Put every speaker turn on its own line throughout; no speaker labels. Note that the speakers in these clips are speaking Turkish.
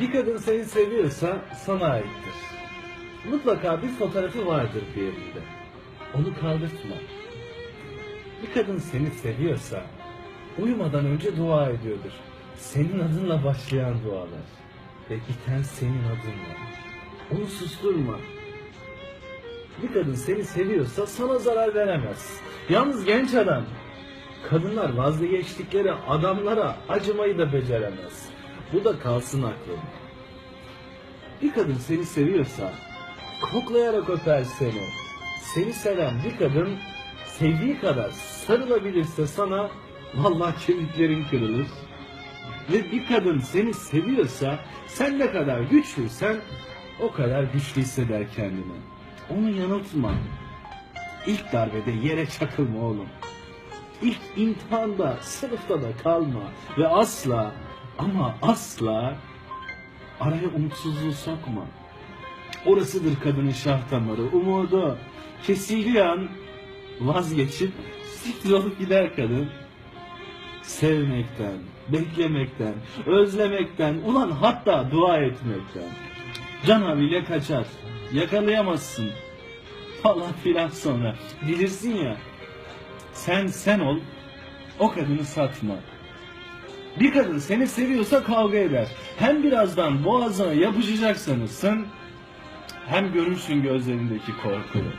Bir kadın seni seviyorsa sana aittir. Mutlaka bir fotoğrafı vardır bir yerinde. Onu kaldırtma. Bir kadın seni seviyorsa uyumadan önce dua ediyordur. Senin adınla başlayan dualar. Ve biten senin adınla. Onu susturma. Bir kadın seni seviyorsa sana zarar veremez. Yalnız genç adam, kadınlar vazgeçtikleri adamlara acımayı da beceremez. Bu da kalsın aklında. Bir kadın seni seviyorsa koklayarak öper seni. Seni seven bir kadın sevdiği kadar sarılabilirse sana vallahi kemiklerin kırılır. Ve bir kadın seni seviyorsa sen ne kadar güçlüysen o kadar güçlü hisseder kendini. Onu yanıltma. İlk darbede yere çakılma oğlum. İlk imtihanda, sınıfta da kalma. Ve asla ama asla araya umutsuzluğu sokma. Orasıdır kadının şah damarı, umudu. Kesildiği an vazgeçip siktir olup gider kadın. Sevmekten, beklemekten, özlemekten, ulan hatta dua etmekten. Can abiyle kaçar. Yakalayamazsın. Falan filan sonra. Bilirsin ya. Sen sen ol. O kadını satma. Bir kadın seni seviyorsa kavga eder. Hem birazdan boğazına yapışacak sanırsın. Hem görürsün gözlerindeki korkuyu.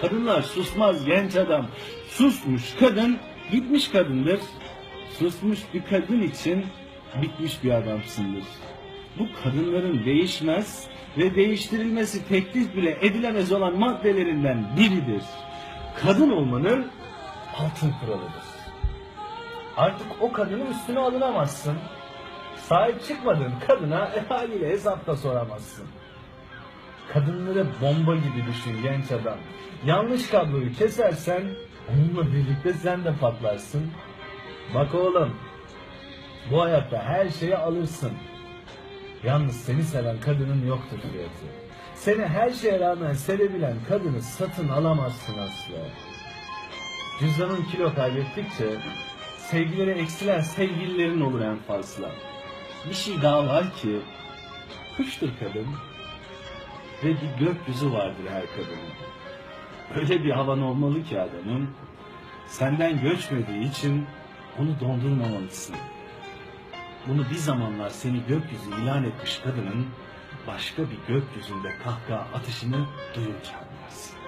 Kadınlar susmaz genç adam. Susmuş kadın gitmiş kadındır. Susmuş bir kadın için bitmiş bir adamsındır. Bu kadınların değişmez ve değiştirilmesi teklif bile edilemez olan maddelerinden biridir. Kadın olmanın altın kuralıdır. Artık o kadının üstüne alınamazsın. Sahip çıkmadığın kadına e, haliyle hesap da soramazsın. Kadınları bomba gibi düşün genç adam. Yanlış kabloyu kesersen onunla birlikte sen de patlarsın. Bak oğlum bu hayatta her şeyi alırsın. Yalnız seni seven kadının yoktur fiyatı. Seni her şeye rağmen sevebilen kadını satın alamazsın asla. Cüzdanın kilo kaybettikçe sevgileri eksilen sevgililerin olur en fazla. Bir şey daha var ki kuştur kadın ve bir gökyüzü vardır her kadının. Öyle bir havan olmalı ki adamın senden göçmediği için onu dondurmamalısın. Bunu bir zamanlar seni gökyüzü ilan etmiş kadının başka bir gökyüzünde kahkaha atışını duyunca anlarsın.